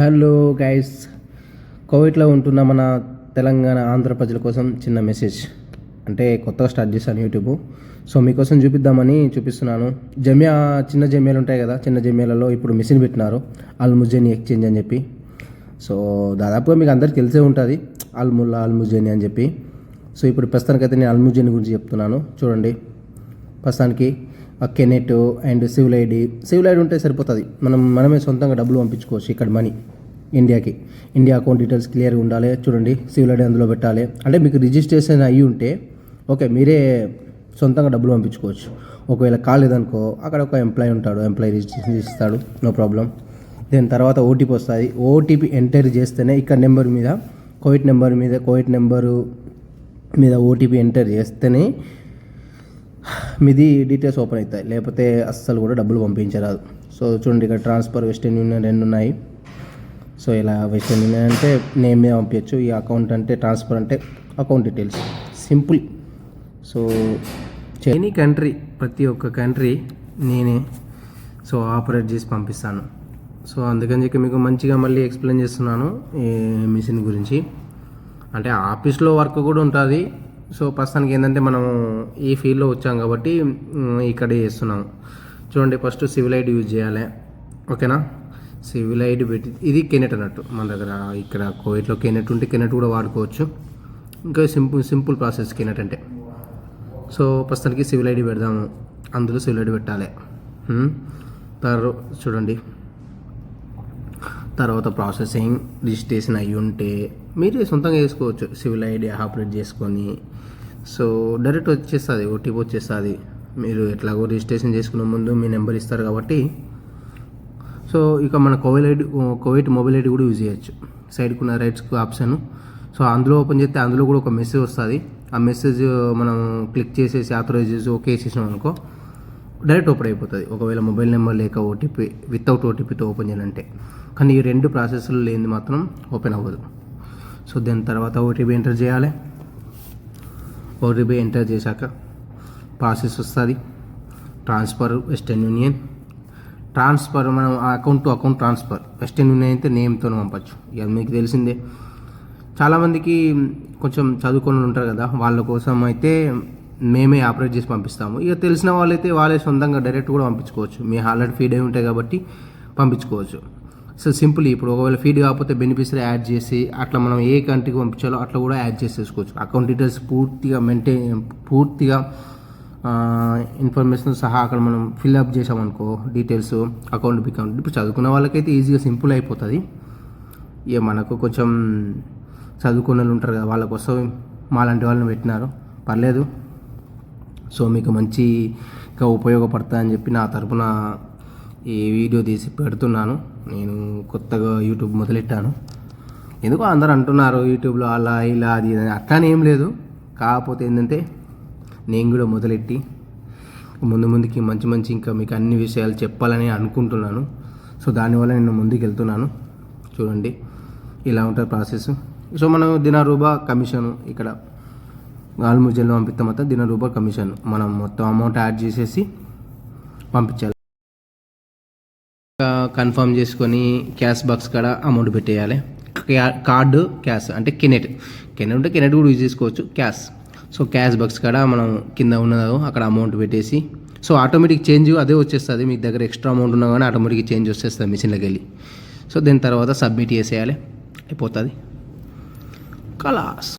Hello guys కోవిడ్లో ఉంటున్న మన తెలంగాణ ఆంధ్ర ప్రజల కోసం చిన్న మెసేజ్. అంటే కొత్తగా స్టార్ట్ చేశాను యూట్యూబ్. సో మీకోసం చూపిద్దామని చూపిస్తున్నాను. జమ్యా చిన్న జమ్యాలు ఉంటాయి కదా చిన్న జమ్యాలలో ఇప్పుడు మిషన్ పెట్టినారు. అల్ముజని ఎక్స్చేంజ్ అని చెప్పి. సో దాదాపుగా మీకు అందరికీ తెలిసే ఉంటుంది అల్ముల్లా అల్ముజని అని చెప్పి. సో ఇప్పుడు ప్రస్తుతానికైతే నేను అల్ముజని గురించి చెప్తున్నాను. చూడండి ప్రస్తుతానికి KNET and civil ID. Civil ID ఉంటే సరిపోతుంది. మనం మనమే సొంతంగా డబ్బులు పంపించుకోవచ్చు ఇక్కడ మనీ ఇండియాకి. ఇండియా అకౌంట్ డీటెయిల్స్ క్లియర్గా ఉండాలి. చూడండి సివిల్ ఐడి అందులో పెట్టాలి. అంటే మీకు రిజిస్ట్రేషన్ అయ్యి ఉంటే ఓకే మీరే సొంతంగా డబ్బులు పంపించుకోవచ్చు. ఒకవేళ కాలేదనుకో అక్కడ ఒక ఎంప్లాయ్ ఉంటాడు ఎంప్లాయ్ రిజిస్ట్రేషన్ ఇస్తాడు నో ప్రాబ్లం. దీని తర్వాత ఓటీపీ వస్తుంది. ఓటీపీ ఎంటర్ చేస్తేనే ఇక్కడ నెంబర్ మీద కోవిడ్ నెంబర్ మీద కోవిడ్ నెంబరు మీద ఓటీపీ ఎంటర్ చేస్తేనే మీది డీటెయిల్స్ ఓపెన్ అవుతాయి. లేకపోతే అస్సలు కూడా డబ్బులు పంపించరాదు. సో చూడండి ఇక్కడ ట్రాన్స్ఫర్ వెస్టర్న్ యూనియన్ రెండు ఉన్నాయి. సో ఇలా వెస్టర్న్ యూనియన్ అంటే నేమ్ మీద పంపించచ్చు. ఈ అకౌంట్ అంటే ట్రాన్స్ఫర్ అంటే account details simple so any country ప్రతి ఒక్క కంట్రీ నేనే సో ఆపరేట్ చేసి పంపిస్తాను. సో అందుకని చెప్పి మీకు మంచిగా మళ్ళీ ఎక్స్ప్లెయిన్ చేస్తున్నాను ఈ మిషన్ గురించి. అంటే ఆఫీస్లో వర్క్ కూడా ఉంటుంది. సో ప్రస్తుతానికి ఏంటంటే మనం ఈ ఫీల్డ్లో వచ్చాం కాబట్టి ఇక్కడే ఇక్కడ చూడండి ఫస్ట్ సివిల్ ఐడి యూజ్ చేయాలి. ఓకేనా? సివిల్ ఐడి పెట్టి ఇది కెనెట్ అన్నట్టు మన దగ్గర ఇక్కడ కోవిడ్లో కెనెట్ ఉంటే కెనెట్ కూడా వాడుకోవచ్చు. ఇంకా సింపుల్ సింపుల్ ప్రాసెస్ కెనెట్ అంటే. సో ప్రస్తుతానికి సివిల్ ఐడి పెడదాము. అందులో సివిల్ ఐడి పెట్టాలి. మ్, తర్వా చూడండి. తర్వాత ప్రాసెసింగ్ రిజిస్ట్రేషన్ అయ్యి ఉంటే మీరే సొంతంగా చేసుకోవచ్చు సివిల్ ఐడి ఆపరేట్ చేసుకొని. సో డైరెక్ట్ వచ్చేస్తుంది ఓటీపీ వచ్చేస్తుంది. మీరు ఎట్లాగో రిజిస్ట్రేషన్ చేసుకునే ముందు మీ నెంబర్ ఇస్తారు కాబట్టి. సో ఇక మన Kuwait ID Kuwait mobile ID కూడా యూజ్ చేయొచ్చు. సైడ్కి ఉన్న రైట్స్కి ఆప్షన్ సో అందులో ఓపెన్ చేస్తే అందులో కూడా ఒక మెసేజ్ వస్తుంది. ఆ మెసేజ్ మనం క్లిక్ చేసేసి ఆథరైజ్ చేసి ఓకే చేసినాం అనుకో. డైరెక్ట్ ఓపెన్ అయిపోతుంది. ఒకవేళ మొబైల్ నెంబర్ లేక ఓటీపీ వితౌట్ ఓటీపీతో ఓపెన్ చేయాలంటే. కానీ ఈ రెండు ప్రాసెస్లు లేనిది మాత్రం ఓపెన్ అవ్వదు. సో దాని తర్వాత ఓటీపీ ఎంటర్ చేయాలి. ఓటీపీ ఎంటర్ చేశాక ప్రాసెస్ వస్తుంది. Transfer Western Union. ట్రాన్స్ఫర్ మనం account to account transfer. Western Union అయితే నేమ్తో పంపచ్చు. ఇక మీకు తెలిసిందే. చాలామందికి కొంచెం చదువుకొని ఉంటారు కదా. వాళ్ళ కోసం అయితే మేమే ఆపరేట్ చేసి పంపిస్తాము. ఇక తెలిసిన వాళ్ళైతే వాళ్ళే సొంతంగా డైరెక్ట్ కూడా పంపించుకోవచ్చు. మీ ఆల్రెడీ ఫీడ్ అయి ఉంటాయి కాబట్టి పంపించుకోవచ్చు. సో సింపుల్ ఇప్పుడు ఒకవేళ ఫీడ్ కాకపోతే బెనిఫిషరీ యాడ్ చేసి అట్లా మనం ఏ కంట్రీకి పంపించాలో అట్లా కూడా యాడ్ చేసేసుకోవచ్చు. అకౌంట్ డీటెయిల్స్ పూర్తిగా మెయింటైన్ పూర్తిగా ఇన్ఫర్మేషన్ సహా అక్కడ మనం ఫిల్అప్ చేసామనుకో డీటెయిల్స్ అకౌంట్ బికౌంట్ ఇప్పుడు చదువుకున్న వాళ్ళకైతే ఈజీగా సింపుల్ అయిపోతుంది. ఇక మనకు కొంచెం చదువుకున్న వాళ్ళు ఉంటారు కదా వాళ్ళ కోసం మాలాంటి వాళ్ళని పెట్టినారు. పర్లేదు. సో మీకు మంచిగా ఉపయోగపడతాయని చెప్పి నా తరపున ఈ వీడియో తీసి పెడుతున్నాను. నేను కొత్తగా యూట్యూబ్ మొదలెట్టాను. ఎందుకో అందరు అంటున్నారు యూట్యూబ్లో అలా ఇలా అది అని. అట్లానే ఏం లేదు. కాకపోతే ఏంటంటే నేను కూడా మొదలెట్టి ముందు ముందుకి మంచి మంచి ఇంకా మీకు అన్ని విషయాలు చెప్పాలని అనుకుంటున్నాను. సో దానివల్ల నేను ముందుకు వెళ్తున్నాను చూడండి. ఇలా ఉంటుంది ప్రాసెస్. సో మనం దినారూబా కమిషను కమిషన్ ఇక్కడ ఆల్ముజల్లో పంపిస్తాం మొత్తం దిన రూపాయలు కమిషన్. మనం మొత్తం అమౌంట్ యాడ్ చేసేసి పంపించాలి. కన్ఫర్మ్ చేసుకొని క్యాష్ బాక్స్ కాడ అమౌంట్ పెట్టేయాలి. కార్డు క్యాష్ అంటే కెనెట్ కెనెట్ ఉంటే కెనెట్ కూడా యూజ్ చేసుకోవచ్చు క్యాష్ సో క్యాష్ బాక్స్ కాడ మనం కింద ఉన్నదో అక్కడ అమౌంట్ పెట్టేసి సో ఆటోమేటిక్ చేంజ్ అదే వచ్చేస్తుంది. మీ దగ్గర ఎక్స్ట్రా అమౌంట్ ఉన్నా కానీ ఆటోమేటిక్ చేంజ్ వచ్చేస్తుంది మిషన్లోకి వెళ్ళి సో దాని తర్వాత సబ్మిట్ చేసేయాలి. అయిపోతుంది. కలాస్